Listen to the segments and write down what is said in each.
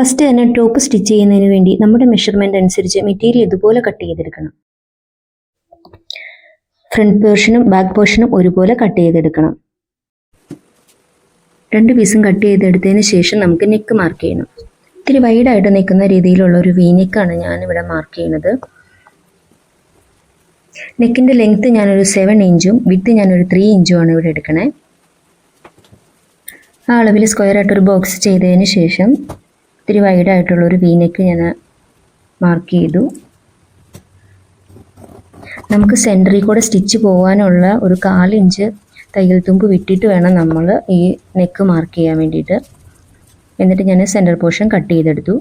First തന്നെ top stitch ചെയ്യുന്നതിന് വേണ്ടി നമ്മുടെ മെഷർമെന്റ് അനുസരിച്ച് മെറ്റീരിയൽ ഇതുപോലെ കട്ട് ചെയ്തെടുക്കണം. ഫ്രണ്ട് പോർഷനും ബാക്ക് പോർഷനും ഒരുപോലെ കട്ട് ചെയ്തെടുക്കണം. രണ്ട് പീസും കട്ട് ചെയ്തെടുത്തതിന് ശേഷം നമുക്ക് നെക്ക് മാർക്ക് ചെയ്യണം. ഇത്തിരി വൈഡായിട്ട് നിൽക്കുന്ന രീതിയിലുള്ള ഒരു വീനെക്കാണ് ഞാനിവിടെ മാർക്ക് ചെയ്യുന്നത്. നെക്കിന്റെ ലെങ്ത്ത് ഞാനൊരു സെവൻ ഇഞ്ചും വിത്ത് ഞാനൊരു ത്രീ ഇഞ്ചുമാണ് ഇവിടെ എടുക്കണേ. ആ അളവിൽ സ്ക്വയർ ആയിട്ടൊരു ബോക്സ് ചെയ്തതിന് ശേഷം ഇത്തിരി വൈഡായിട്ടുള്ള ഒരു വീനെക്ക് ഞാൻ മാർക്ക് ചെയ്തു. നമുക്ക് സെന്ററിൽ കൂടെ സ്റ്റിച്ച് പോകാനുള്ള ഒരു കാലിഞ്ച് തയ്യൽ തുമ്പ് വിട്ടിട്ട് വേണം നമ്മൾ ഈ നെക്ക് മാർക്ക് ചെയ്യാൻ വേണ്ടിയിട്ട്. എന്നിട്ട് ഞാൻ സെന്റർ പോർഷൻ കട്ട് ചെയ്തെടുത്തു.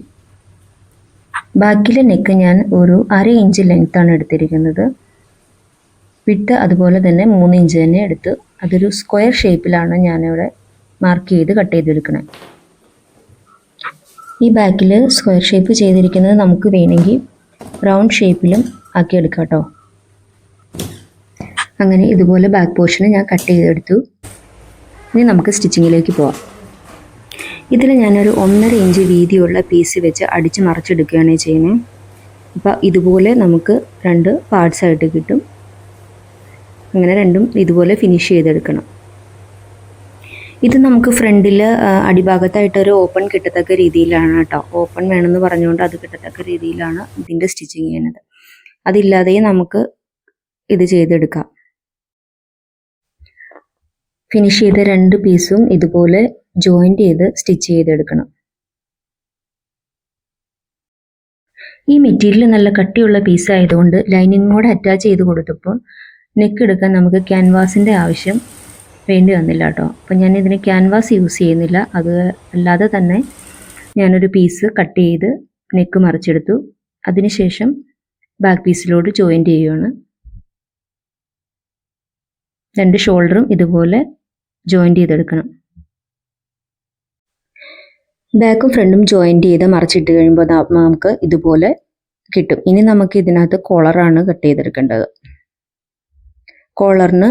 ബാക്കിലെ നെക്ക് ഞാൻ ഒരു അര ഇഞ്ച് ലെങ്ത്താണ് എടുത്തിരിക്കുന്നത്. വിട്ട് അതുപോലെ തന്നെ മൂന്ന് ഇഞ്ച് തന്നെ എടുത്ത് അതൊരു സ്ക്വയർ ഷേപ്പിലാണ് ഞാനിവിടെ മാർക്ക് ചെയ്ത് കട്ട് ചെയ്തെടുക്കണേ. ഈ ബാക്കിൽ സ്ക്വയർ ഷേപ്പ് ചെയ്തിരിക്കുന്നത് നമുക്ക് വേണമെങ്കിൽ റൗണ്ട് ഷേപ്പിലും ആക്കി എടുക്കാം കേട്ടോ. അങ്ങനെ ഇതുപോലെ ബാക്ക് പോർഷന് ഞാൻ കട്ട് ചെയ്തെടുത്തു. ഇനി നമുക്ക് സ്റ്റിച്ചിങ്ങിലേക്ക് പോവാം. ഇതിൽ ഞാനൊരു ഒന്നര ഇഞ്ച് വീതിയുള്ള പീസ് വെച്ച് അടിച്ച് മറിച്ചെടുക്കുകയാണ് ചെയ്യുന്നത്. അപ്പോൾ ഇതുപോലെ നമുക്ക് രണ്ട് പാർട്സ് ആയിട്ട് കിട്ടും. അങ്ങനെ രണ്ടും ഇതുപോലെ ഫിനിഷ് ചെയ്തെടുക്കണം. ഇത് നമുക്ക് ഫ്രണ്ടിൽ അടിഭാഗത്തായിട്ട് ഒരു ഓപ്പൺ കിട്ടത്തക്ക രീതിയിലാണ് കേട്ടോ. ഓപ്പൺ വേണമെന്ന് പറഞ്ഞുകൊണ്ട് അത് കിട്ടത്തക്ക രീതിയിലാണ് ഇതിന്റെ സ്റ്റിച്ചിങ് ചെയ്യുന്നത്. അതില്ലാതെയും നമുക്ക് ഇത് ചെയ്തെടുക്കാം. ഫിനിഷ് ചെയ്ത രണ്ട് പീസും ഇതുപോലെ ജോയിന്റ് ചെയ്ത് സ്റ്റിച്ച് ചെയ്തെടുക്കണം. ഈ മെറ്റീരിയൽ നല്ല കട്ടിയുള്ള പീസ് ആയതുകൊണ്ട് ലൈനിങ്ങോട് അറ്റാച്ച് ചെയ്ത് കൊടുത്തപ്പോൾ നെക്ക് എടുക്കാൻ നമുക്ക് ക്യാൻവാസിന്റെ ആവശ്യം വേണ്ടി വന്നില്ല കേട്ടോ അപ്പം ഞാൻ ഇതിന് ക്യാൻവാസ് യൂസ് ചെയ്യുന്നില്ല. അത് അല്ലാതെ തന്നെ ഞാനൊരു പീസ് കട്ട് ചെയ്ത് നെക്ക് മറിച്ചെടുത്തു. അതിനുശേഷം ബാക്ക് പീസിലോട്ട് ജോയിന്റ് ചെയ്യുകയാണ് രണ്ട് ഷോൾഡറും ഇതുപോലെ ജോയിന്റ് ചെയ്തെടുക്കണം. ബാക്കും ഫ്രണ്ടും ജോയിന്റ് ചെയ്ത് മറിച്ചിട്ട് കഴിയുമ്പോൾ നമുക്ക് ഇതുപോലെ കിട്ടും. ഇനി നമുക്ക് ഇതിനകത്ത് കോളറാണ് കട്ട് ചെയ്തെടുക്കേണ്ടത്. കോളറിന്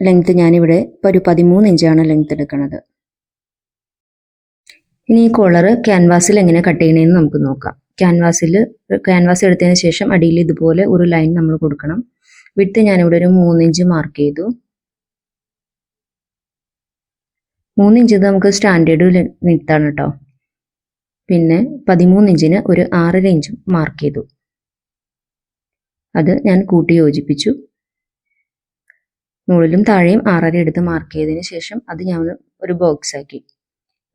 ലെങ്ത് ഞാനിവിടെ ഇപ്പോൾ ഒരു പതിമൂന്ന് ഇഞ്ചാണ് ലെങ്ത്ത് എടുക്കുന്നത് ഇനി ഈ കോളർ ക്യാൻവാസിൽ എങ്ങനെ കട്ട് ചെയ്യണമെന്ന് നമുക്ക് നോക്കാം. ക്യാൻവാസിൽ ക്യാൻവാസ് എടുത്തതിന് ശേഷം അടിയിൽ ഇതുപോലെ ഒരു ലൈൻ നമ്മൾ കൊടുക്കണം. വിട്ട് ഞാനിവിടെ ഒരു മൂന്നിഞ്ച് മാർക്ക് ചെയ്തു. മൂന്നിഞ്ച് നമുക്ക് സ്റ്റാൻഡേർഡ് ലെങ്ത്താണ് കേട്ടോ പിന്നെ പതിമൂന്നിഞ്ചിന് ഒരു ആറര ഇഞ്ചും മാർക്ക് ചെയ്തു. അത് ഞാൻ കൂട്ടി യോജിപ്പിച്ചു. മുകളിലും താഴെയും ആറര എടുത്ത് മാർക്ക് ചെയ്തതിന് ശേഷം അത് ഞാൻ ഒരു ബോക്സ് ആക്കി.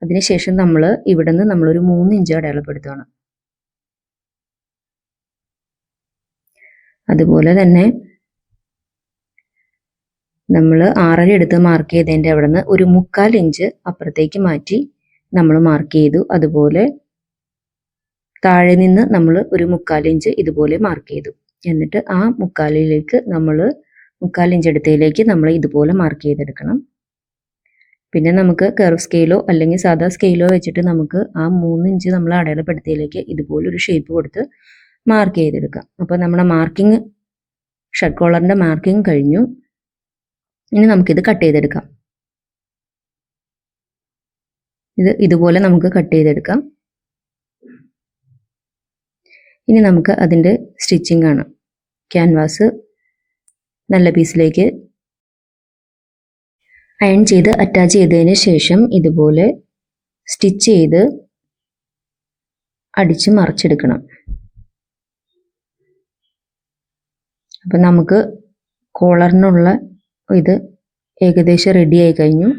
അതിനുശേഷം നമ്മൾ ഇവിടെ നിന്ന് നമ്മളൊരു മൂന്ന് ഇഞ്ച് അടയാളപ്പെടുത്തുകയാണ് അതുപോലെ തന്നെ നമ്മൾ ആറര എടുത്ത് മാർക്ക് ചെയ്തതിന്റെ അവിടെ നിന്ന് ഒരു മുക്കാൽ ഇഞ്ച് അപ്പുറത്തേക്ക് മാറ്റി നമ്മൾ മാർക്ക് ചെയ്തു. അതുപോലെ താഴെ നിന്ന് നമ്മൾ ഒരു മുക്കാൽ ഇഞ്ച് ഇതുപോലെ മാർക്ക് ചെയ്തു. എന്നിട്ട് ആ മുക്കാലിലേക്ക് നമ്മൾ മുക്കാൽ ഇഞ്ച് അടുത്തയിലേക്ക് നമ്മൾ ഇതുപോലെ മാർക്ക് ചെയ്തെടുക്കണം. പിന്നെ നമുക്ക് കർവ് സ്കെയിലോ അല്ലെങ്കിൽ സാധാ സ്കെയിലോ വെച്ചിട്ട് നമുക്ക് ആ മൂന്ന് ഇഞ്ച് നമ്മൾ അടയാളപ്പെടുത്തിയതിലേക്ക് ഇതുപോലെ ഒരു ഷേപ്പ് കൊടുത്ത് മാർക്ക് ചെയ്തെടുക്കാം. അപ്പോൾ നമ്മുടെ മാർക്കിംഗ് ഷർട്ട് കോളറിന്റെ മാർക്കിംഗ് കഴിഞ്ഞു. ഇനി നമുക്കിത് കട്ട് ചെയ്തെടുക്കാം. ഇത് ഇതുപോലെ നമുക്ക് കട്ട് ചെയ്തെടുക്കാം. ഇനി നമുക്ക് അതിന്റെ സ്റ്റിച്ചിങ് ആണ്. ക്യാൻവാസ് നല്ല പീസിലേക്ക് അയൺ ചെയ്ത് അറ്റാച്ച് ചെയ്തതിന് ശേഷം ഇതുപോലെ സ്റ്റിച്ച് ചെയ്ത് അടിച്ച് മറിച്ചെടുക്കണം. അപ്പം നമുക്ക് കോളറിനുള്ള ഇത് ഏകദേശം റെഡി ആയി കഴിഞ്ഞു.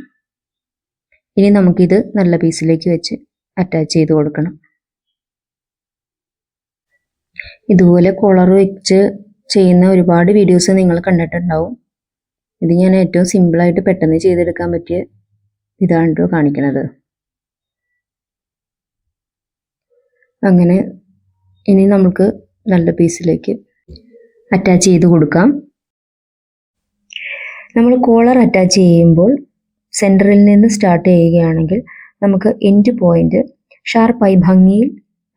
ഇനി നമുക്കിത് നല്ല പീസിലേക്ക് വെച്ച് അറ്റാച്ച് ചെയ്ത് കൊടുക്കണം. ഇതുപോലെ കോളർ വെച്ച് ചെയ്യുന്ന ഒരുപാട് വീഡിയോസ് നിങ്ങൾ കണ്ടിട്ടുണ്ടാവും. ഇത് ഞാൻ ഏറ്റവും സിമ്പിളായിട്ട് പെട്ടെന്ന് ചെയ്തെടുക്കാൻ പറ്റിയ ഇതാണ് കേട്ടോ കാണിക്കണത്. അങ്ങനെ ഇനി നമുക്ക് നല്ല പീസിലേക്ക് അറ്റാച്ച് ചെയ്ത് കൊടുക്കാം. നമ്മൾ കോളർ അറ്റാച്ച് ചെയ്യുമ്പോൾ സെന്ററിൽ നിന്ന് സ്റ്റാർട്ട് ചെയ്യുകയാണെങ്കിൽ നമുക്ക് എൻഡ് പോയിന്റ് ഷാർപ്പായി ഭംഗിയിൽ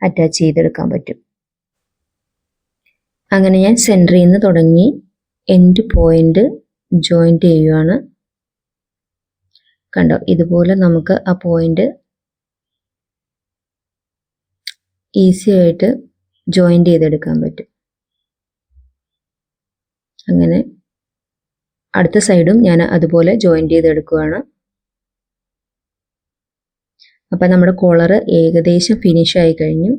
അറ്റാച്ച് ചെയ്തെടുക്കാൻ പറ്റും. അങ്ങനെ ഞാൻ സെന്ററിൽ നിന്ന് തുടങ്ങി എൻഡ് പോയിന്റ് ജോയിന്റ് ചെയ്യുവാണ്. കണ്ടോ? ഇതുപോലെ നമുക്ക് ആ പോയിന്റ് ഈസി ആയിട്ട് ജോയിന്റ് ചെയ്തെടുക്കാൻ പറ്റും. അങ്ങനെ അടുത്ത സൈഡും ഞാൻ അതുപോലെ ജോയിന്റ് ചെയ്തെടുക്കുകയാണ് അപ്പം നമ്മുടെ കോളർ ഏകദേശം ഫിനിഷ് ആയി കഴിഞ്ഞു.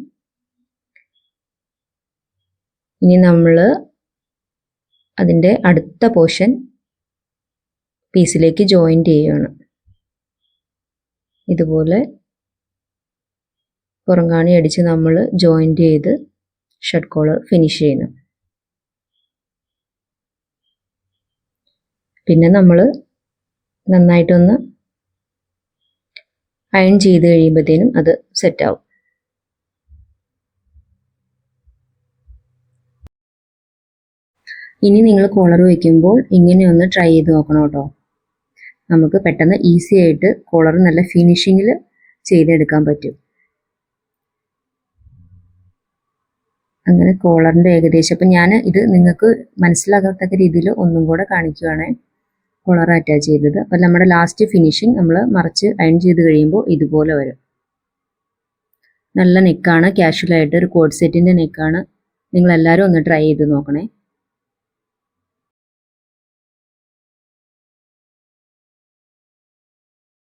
ഇനി നമ്മൾ അതിന്റെ അടുത്ത പോർഷൻ പീസിലേക്ക് ജോയിന്റ് ചെയ്യുകയാണ് ഇതുപോലെ പുറംകാണി അടിച്ച് നമ്മൾ ജോയിന്റ് ചെയ്ത് ഷർട്ട് കോളർ ഫിനിഷ് ചെയ്യുന്നു പിന്നെ നമ്മൾ നന്നായിട്ടൊന്ന് അയൺ ചെയ്ത് കഴിയുമ്പോഴത്തേനും അത് സെറ്റാവും ഇനി നിങ്ങൾ കോളർ വയ്ക്കുമ്പോൾ ഇങ്ങനെ ഒന്ന് ട്രൈ ചെയ്ത് നോക്കണം കേട്ടോ. നമുക്ക് പെട്ടെന്ന് ഈസി ആയിട്ട് കോളർ നല്ല ഫിനിഷിങ്ങിൽ ചെയ്തെടുക്കാൻ പറ്റും. അങ്ങനെ കോളറിന്റെ ഏകദേശം അപ്പം ഞാൻ ഇത് നിങ്ങൾക്ക് മനസ്സിലാകത്തക്ക രീതിയിൽ ഒന്നും കൂടെ കാണിക്കുകയാണ് കോളർ അറ്റാച്ച് ചെയ്തത്. അപ്പം നമ്മുടെ ലാസ്റ്റ് ഫിനിഷിങ് നമ്മൾ മറിച്ച് അയൺ ചെയ്ത് കഴിയുമ്പോൾ ഇതുപോലെ വരും. നല്ല നെക്കാണ് കാഷ്വലായിട്ട് ഒരു കോഡ് സെറ്റിന്റെ നെക്കാണ് നിങ്ങളെല്ലാവരും ഒന്ന് ട്രൈ ചെയ്ത് നോക്കണേ.